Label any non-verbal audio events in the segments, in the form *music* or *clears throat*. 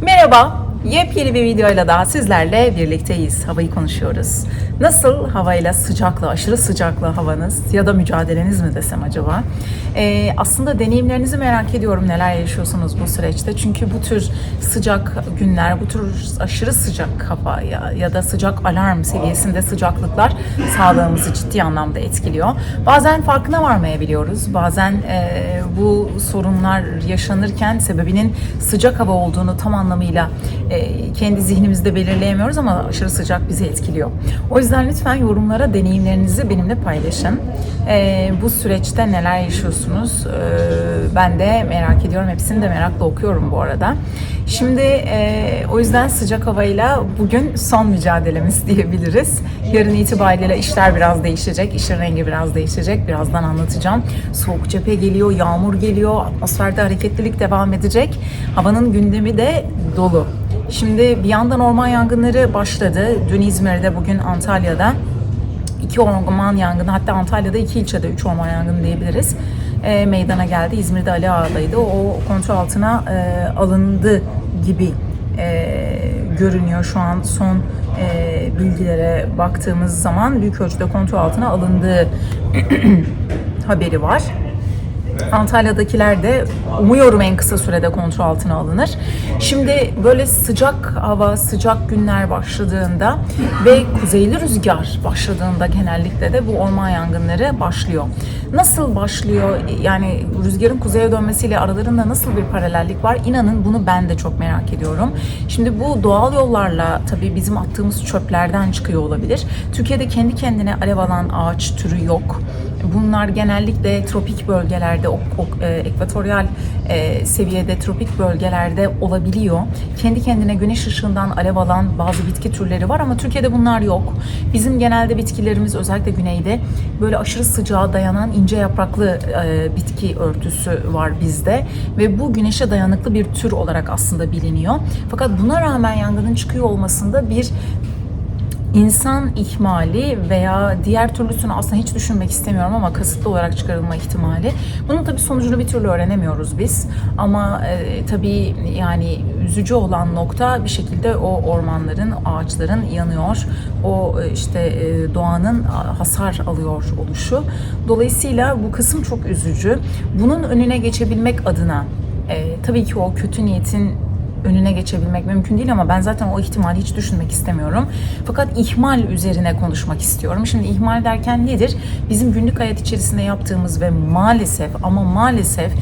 Merhaba, yepyeni bir videoyla daha sizlerle birlikteyiz. Havayı konuşuyoruz. Nasıl havayla sıcakla, aşırı sıcakla havanız ya da mücadeleniz mi desem acaba? Ee, aslında deneyimlerinizi merak ediyorum neler yaşıyorsunuz bu süreçte. Çünkü bu tür sıcak günler, bu tür aşırı sıcak hava ya, ya da sıcak alarm seviyesinde sıcaklıklar sağlığımızı ciddi anlamda etkiliyor. Bazen farkına varmayabiliyoruz. Bazen e, bu sorunlar yaşanırken sebebinin sıcak hava olduğunu tam anlamıyla e, kendi zihnimizde belirleyemiyoruz ama aşırı sıcak bizi etkiliyor. O yüzden lütfen yorumlara deneyimlerinizi benimle paylaşın. E, bu süreçte neler yaşıyorsunuz? E, ben de merak ediyorum. Hepsini de merakla okuyorum bu arada. Şimdi e, o yüzden sıcak havayla bugün son mücadelemiz *laughs* diyebiliriz. Yarın itibariyle işler biraz değişecek. İşin rengi biraz değişecek. Birazdan anlatacağım. Soğuk cephe geliyor, yağmur geliyor. Atmosferde hareketlilik devam edecek. Havanın gündemi de dolu. Şimdi bir yandan orman yangınları başladı. Dün İzmir'de, bugün Antalya'da iki orman yangını hatta Antalya'da iki ilçede üç orman yangını diyebiliriz e, meydana geldi. İzmir'de Ali Ağa'daydı. O kontrol altına e, alındı gibi e, görünüyor şu an son e, bilgilere baktığımız zaman büyük ölçüde kontrol altına alındığı *clears throat* haberi var. Antalya'dakiler de umuyorum en kısa sürede kontrol altına alınır. Şimdi böyle sıcak hava, sıcak günler başladığında ve kuzeyli rüzgar başladığında genellikle de bu orman yangınları başlıyor. Nasıl başlıyor? Yani rüzgarın kuzeye dönmesiyle aralarında nasıl bir paralellik var? İnanın bunu ben de çok merak ediyorum. Şimdi bu doğal yollarla tabii bizim attığımız çöplerden çıkıyor olabilir. Türkiye'de kendi kendine alev alan ağaç türü yok. Bunlar genellikle tropik bölgelerde, ok, ok, e, ekvatoryal e, seviyede tropik bölgelerde olabiliyor. Kendi kendine güneş ışığından alev alan bazı bitki türleri var ama Türkiye'de bunlar yok. Bizim genelde bitkilerimiz özellikle güneyde böyle aşırı sıcağa dayanan ince yapraklı e, bitki örtüsü var bizde ve bu güneşe dayanıklı bir tür olarak aslında biliniyor. Fakat buna rağmen yangının çıkıyor olmasında bir insan ihmali veya diğer türlüsünü aslında hiç düşünmek istemiyorum ama kasıtlı olarak çıkarılma ihtimali. Bunun tabii sonucunu bir türlü öğrenemiyoruz biz. Ama e, tabii yani üzücü olan nokta bir şekilde o ormanların, ağaçların yanıyor. O e, işte e, doğanın hasar alıyor oluşu. Dolayısıyla bu kısım çok üzücü. Bunun önüne geçebilmek adına e, tabii ki o kötü niyetin önüne geçebilmek mümkün değil ama ben zaten o ihtimali hiç düşünmek istemiyorum. Fakat ihmal üzerine konuşmak istiyorum. Şimdi ihmal derken nedir? Bizim günlük hayat içerisinde yaptığımız ve maalesef ama maalesef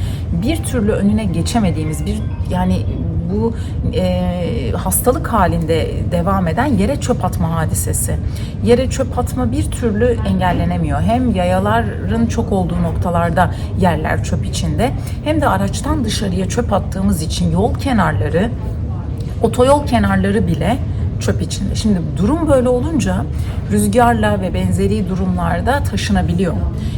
bir türlü önüne geçemediğimiz bir yani bu e, hastalık halinde devam eden yere çöp atma hadisesi. Yere çöp atma bir türlü engellenemiyor. Hem yayaların çok olduğu noktalarda yerler çöp içinde hem de araçtan dışarıya çöp attığımız için yol kenarları, otoyol kenarları bile çöp içinde. Şimdi durum böyle olunca rüzgarla ve benzeri durumlarda taşınabiliyor.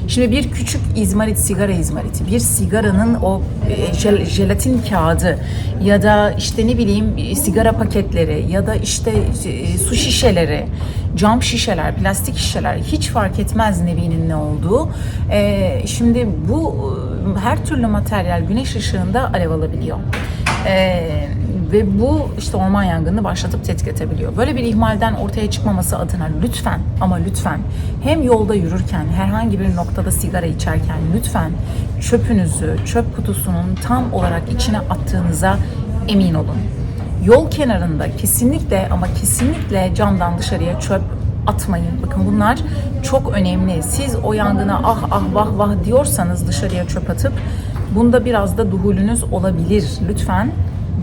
Şimdi bir küçük izmarit, sigara izmariti, bir sigaranın o e, jel, jelatin kağıdı ya da işte ne bileyim e, sigara paketleri ya da işte e, su şişeleri, cam şişeler, plastik şişeler hiç fark etmez nevinin ne olduğu. Şimdi bu her türlü materyal güneş ışığında alev alabiliyor. Eee ve bu işte orman yangını başlatıp tetikletebiliyor. Böyle bir ihmalden ortaya çıkmaması adına lütfen ama lütfen hem yolda yürürken herhangi bir noktada sigara içerken lütfen çöpünüzü çöp kutusunun tam olarak içine attığınıza emin olun. Yol kenarında kesinlikle ama kesinlikle camdan dışarıya çöp atmayın. Bakın bunlar çok önemli. Siz o yangına ah ah vah vah diyorsanız dışarıya çöp atıp bunda biraz da duhulünüz olabilir. Lütfen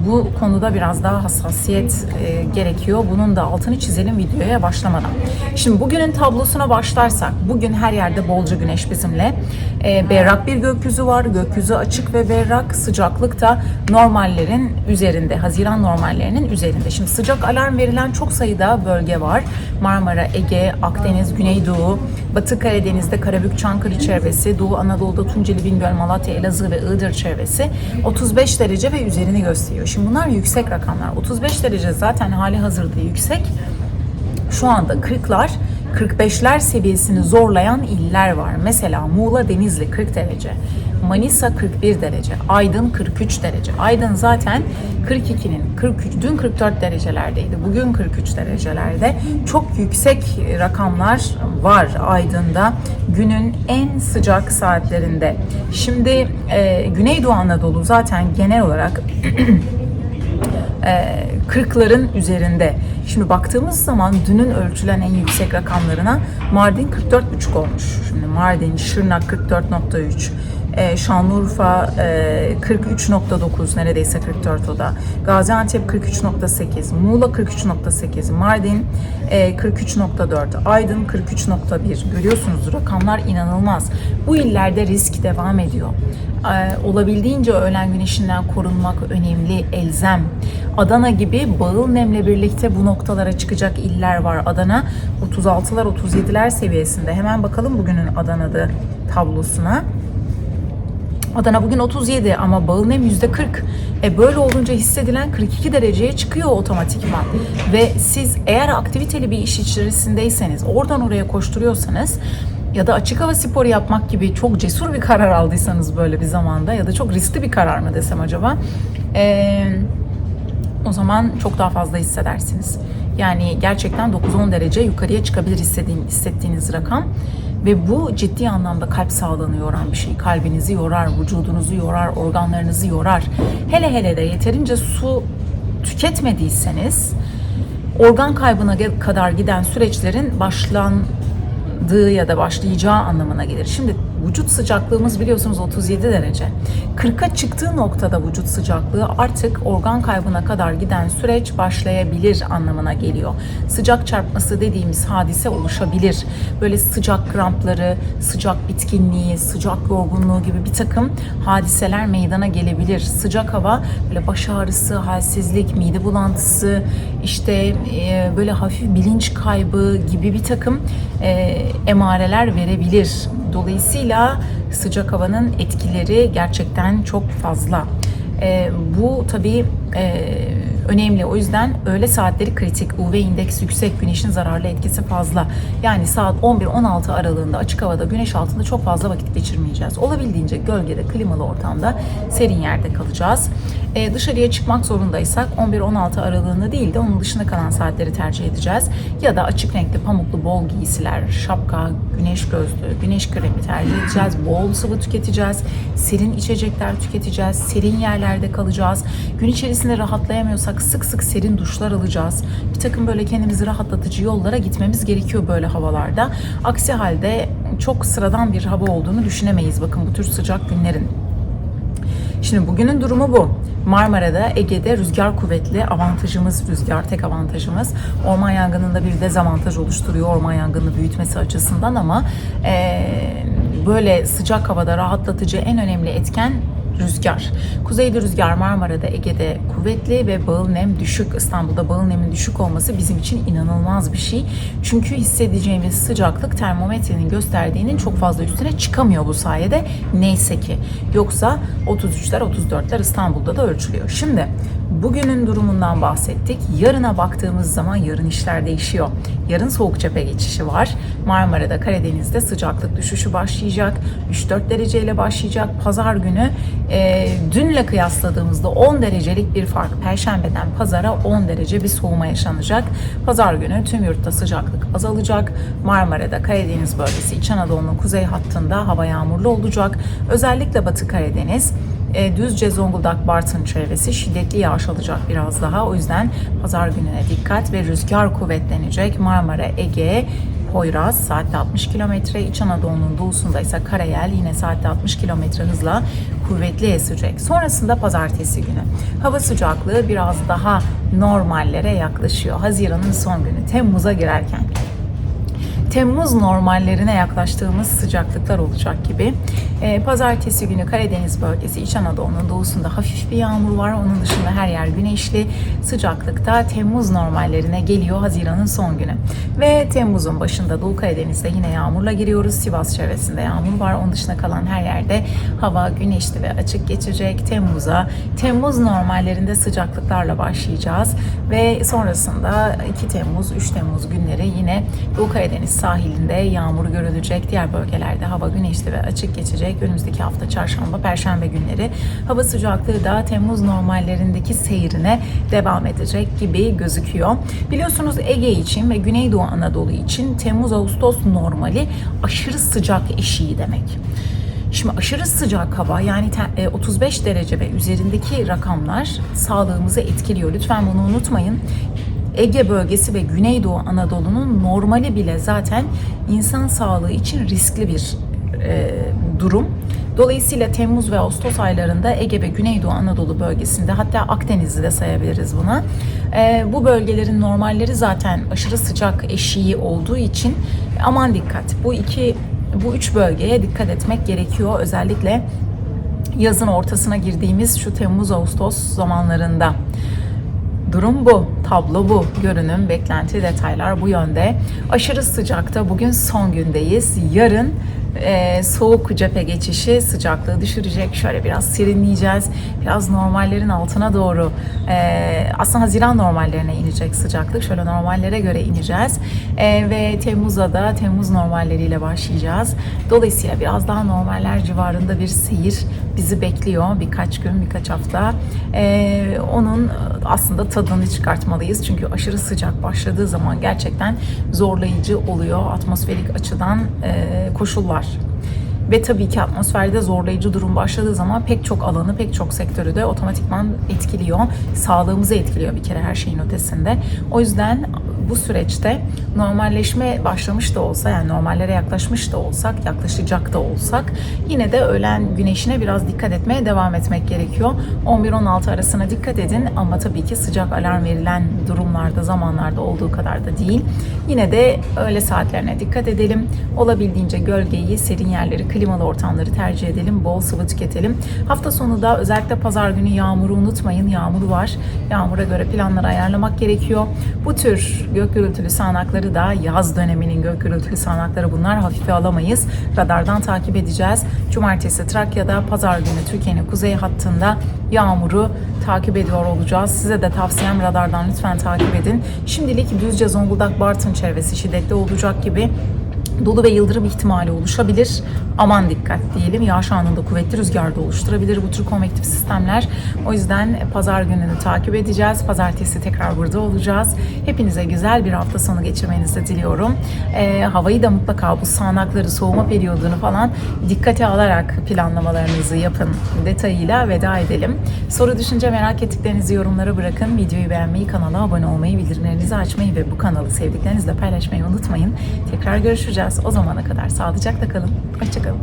bu konuda biraz daha hassasiyet e, gerekiyor. Bunun da altını çizelim videoya başlamadan. Şimdi bugünün tablosuna başlarsak, bugün her yerde bolca güneş bizimle. E, berrak bir gökyüzü var. Gökyüzü açık ve berrak. Sıcaklık da normallerin üzerinde. Haziran normallerinin üzerinde. Şimdi sıcak alarm verilen çok sayıda bölge var. Marmara, Ege, Akdeniz, Güneydoğu, Batı Karadeniz'de Karabük, Çankırı çevresi, Doğu Anadolu'da Tunceli, Bingöl, Malatya, Elazığ ve Iğdır çevresi 35 derece ve üzerini gösteriyor. Şimdi bunlar yüksek rakamlar. 35 derece zaten hali hazırda yüksek. Şu anda 40'lar 45'ler seviyesini zorlayan iller var. Mesela Muğla Denizli 40 derece. Manisa 41 derece, Aydın 43 derece. Aydın zaten 42'nin 43, dün 44 derecelerdeydi, bugün 43 derecelerde. Çok yüksek rakamlar var Aydın'da günün en sıcak saatlerinde. Şimdi e, Güneydoğu Anadolu zaten genel olarak *clears throat* e, 40'ların üzerinde. Şimdi baktığımız zaman dünün ölçülen en yüksek rakamlarına Mardin 44,5 olmuş. Şimdi Mardin, Şırnak 44,3, e, Şanlıurfa e, 43.9 neredeyse 44 o da. Gaziantep 43.8, Muğla 43.8, Mardin e, 43.4, Aydın 43.1. Görüyorsunuz rakamlar inanılmaz. Bu illerde risk devam ediyor. E, olabildiğince öğlen güneşinden korunmak önemli, elzem. Adana gibi bağıl nemle birlikte bu noktalara çıkacak iller var. Adana 36'lar 37'ler seviyesinde. Hemen bakalım bugünün Adana'da tablosuna. Adana bugün 37 ama bağıl nem %40. E böyle olunca hissedilen 42 dereceye çıkıyor otomatikman. Ve siz eğer aktiviteli bir iş içerisindeyseniz, oradan oraya koşturuyorsanız ya da açık hava sporu yapmak gibi çok cesur bir karar aldıysanız böyle bir zamanda ya da çok riskli bir karar mı desem acaba? Eee o zaman çok daha fazla hissedersiniz. Yani gerçekten 9-10 derece yukarıya çıkabilir hissettiğin, hissettiğiniz rakam. Ve bu ciddi anlamda kalp sağlığını yoran bir şey. Kalbinizi yorar, vücudunuzu yorar, organlarınızı yorar. Hele hele de yeterince su tüketmediyseniz organ kaybına kadar giden süreçlerin başlandığı ya da başlayacağı anlamına gelir. Şimdi vücut sıcaklığımız biliyorsunuz 37 derece. 40'a çıktığı noktada vücut sıcaklığı artık organ kaybına kadar giden süreç başlayabilir anlamına geliyor. Sıcak çarpması dediğimiz hadise oluşabilir. Böyle sıcak krampları, sıcak bitkinliği, sıcak yorgunluğu gibi bir takım hadiseler meydana gelebilir. Sıcak hava böyle baş ağrısı, halsizlik, mide bulantısı, işte e, böyle hafif bilinç kaybı gibi bir takım e, emareler verebilir. Dolayısıyla sıcak havanın etkileri gerçekten çok fazla. E, bu tabii e, önemli. O yüzden öğle saatleri kritik. UV indeks yüksek, güneşin zararlı etkisi fazla. Yani saat 11-16 aralığında açık havada güneş altında çok fazla vakit geçirmeyeceğiz. Olabildiğince gölgede, klimalı ortamda, serin yerde kalacağız. E, dışarıya çıkmak zorundaysak 11-16 aralığında değil de onun dışında kalan saatleri tercih edeceğiz. Ya da açık renkli pamuklu bol giysiler, şapka, güneş gözlüğü, güneş kremi tercih edeceğiz. Bol sıvı tüketeceğiz. Serin içecekler tüketeceğiz. Serin yerlerde kalacağız. Gün içerisinde rahatlayamıyorsak sık sık serin duşlar alacağız. Bir takım böyle kendimizi rahatlatıcı yollara gitmemiz gerekiyor böyle havalarda. Aksi halde çok sıradan bir hava olduğunu düşünemeyiz bakın bu tür sıcak günlerin. Şimdi bugünün durumu bu. Marmara'da, Ege'de rüzgar kuvvetli. Avantajımız rüzgar, tek avantajımız. Orman yangınında bir dezavantaj oluşturuyor orman yangını büyütmesi açısından ama eee, böyle sıcak havada rahatlatıcı en önemli etken rüzgar. Kuzeyli rüzgar Marmara'da, Ege'de kuvvetli ve bağıl nem düşük. İstanbul'da bağıl nemin düşük olması bizim için inanılmaz bir şey. Çünkü hissedeceğimiz sıcaklık termometrenin gösterdiğinin çok fazla üstüne çıkamıyor bu sayede. Neyse ki. Yoksa 33'ler 34'ler İstanbul'da da ölçülüyor. Şimdi bugünün durumundan bahsettik. Yarına baktığımız zaman yarın işler değişiyor. Yarın soğuk cephe geçişi var. Marmara'da, Karadeniz'de sıcaklık düşüşü başlayacak. 3-4 dereceyle başlayacak. Pazar günü e, dünle kıyasladığımızda 10 derecelik bir fark. Perşembeden pazara 10 derece bir soğuma yaşanacak. Pazar günü tüm yurtta sıcaklık azalacak. Marmara'da, Karadeniz bölgesi, İç Anadolu'nun kuzey hattında hava yağmurlu olacak. Özellikle Batı Karadeniz, e, Düzce, Zonguldak, Bartın çevresi şiddetli yağış alacak biraz daha. O yüzden pazar gününe dikkat ve rüzgar kuvvetlenecek. Marmara, Ege, Poyraz saatte 60 kilometre, İç Anadolu'nun doğusunda ise Karayel yine saatte 60 kilometre hızla kuvvetli esecek. Sonrasında pazartesi günü hava sıcaklığı biraz daha normallere yaklaşıyor. Haziran'ın son günü Temmuz'a girerken. Temmuz normallerine yaklaştığımız sıcaklıklar olacak gibi. Ee, pazartesi günü Karadeniz bölgesi, İç Anadolu'nun doğusunda hafif bir yağmur var. Onun dışında her yer güneşli. Sıcaklıkta Temmuz normallerine geliyor Haziran'ın son günü. Ve Temmuz'un başında Doğu Karadeniz'de yine yağmurla giriyoruz. Sivas çevresinde yağmur var. Onun dışında kalan her yerde hava güneşli ve açık geçecek. Temmuz'a, Temmuz normallerinde sıcaklıklarla başlayacağız. Ve sonrasında 2 Temmuz, 3 Temmuz günleri yine Doğu Karadeniz sahilinde yağmur görülecek. Diğer bölgelerde hava güneşli ve açık geçecek. Önümüzdeki hafta çarşamba, perşembe günleri hava sıcaklığı da Temmuz normallerindeki seyrine devam edecek gibi gözüküyor. Biliyorsunuz Ege için ve Güneydoğu Anadolu için Temmuz-Ağustos normali aşırı sıcak eşiği demek. Şimdi aşırı sıcak hava yani te- e, 35 derece ve üzerindeki rakamlar sağlığımızı etkiliyor. Lütfen bunu unutmayın. Ege bölgesi ve Güneydoğu Anadolu'nun normali bile zaten insan sağlığı için riskli bir e, durum. Dolayısıyla Temmuz ve Ağustos aylarında Ege ve Güneydoğu Anadolu bölgesinde hatta Akdeniz'i de sayabiliriz buna. E, bu bölgelerin normalleri zaten aşırı sıcak eşiği olduğu için aman dikkat. Bu iki bu üç bölgeye dikkat etmek gerekiyor. Özellikle yazın ortasına girdiğimiz şu Temmuz-Ağustos zamanlarında. Durum bu, tablo bu. Görünüm, beklenti, detaylar bu yönde. Aşırı sıcakta bugün son gündeyiz. Yarın e, soğuk cephe geçişi sıcaklığı düşürecek. Şöyle biraz serinleyeceğiz. Biraz normallerin altına doğru e, aslında Haziran normallerine inecek sıcaklık. Şöyle normallere göre ineceğiz. E, ve Temmuz'a da Temmuz normalleriyle başlayacağız. Dolayısıyla biraz daha normaller civarında bir seyir bizi bekliyor. Birkaç gün, birkaç hafta. E, onun aslında tadını çıkartmalıyız. Çünkü aşırı sıcak başladığı zaman gerçekten zorlayıcı oluyor atmosferik açıdan e, koşullar. Ve tabii ki atmosferde zorlayıcı durum başladığı zaman pek çok alanı, pek çok sektörü de otomatikman etkiliyor. Sağlığımızı etkiliyor bir kere her şeyin ötesinde. O yüzden bu süreçte normalleşme başlamış da olsa yani normallere yaklaşmış da olsak, yaklaşacak da olsak yine de öğlen güneşine biraz dikkat etmeye devam etmek gerekiyor. 11-16 arasına dikkat edin ama tabii ki sıcak alarm verilen durumlarda, zamanlarda olduğu kadar da değil. Yine de öğle saatlerine dikkat edelim. Olabildiğince gölgeyi, serin yerleri, klimalı ortamları tercih edelim. Bol sıvı tüketelim. Hafta sonu da özellikle pazar günü yağmuru unutmayın. Yağmur var. Yağmura göre planları ayarlamak gerekiyor. Bu tür gök gürültülü sağanakları da yaz döneminin gök gürültülü sağanakları bunlar hafife alamayız. Radardan takip edeceğiz. Cumartesi Trakya'da, pazar günü Türkiye'nin kuzey hattında yağmuru takip ediyor olacağız. Size de tavsiyem radardan lütfen takip edin. Şimdilik Düzce, Zonguldak, Bartın çevresi şiddetli olacak gibi dolu ve yıldırım ihtimali oluşabilir. Aman dikkat diyelim. Yağış anında kuvvetli rüzgar da oluşturabilir bu tür konvektif sistemler. O yüzden pazar gününü takip edeceğiz. Pazartesi tekrar burada olacağız. Hepinize güzel bir hafta sonu geçirmenizi diliyorum. Ee, havayı da mutlaka bu sağanakları, soğuma periyodunu falan dikkate alarak planlamalarınızı yapın detayıyla veda edelim. Soru düşünce merak ettiklerinizi yorumlara bırakın. Videoyu beğenmeyi, kanala abone olmayı, bildirimlerinizi açmayı ve bu kanalı sevdiklerinizle paylaşmayı unutmayın. Tekrar görüşeceğiz. O zamana kadar sağlıcakla kalın. Hoşçakalın.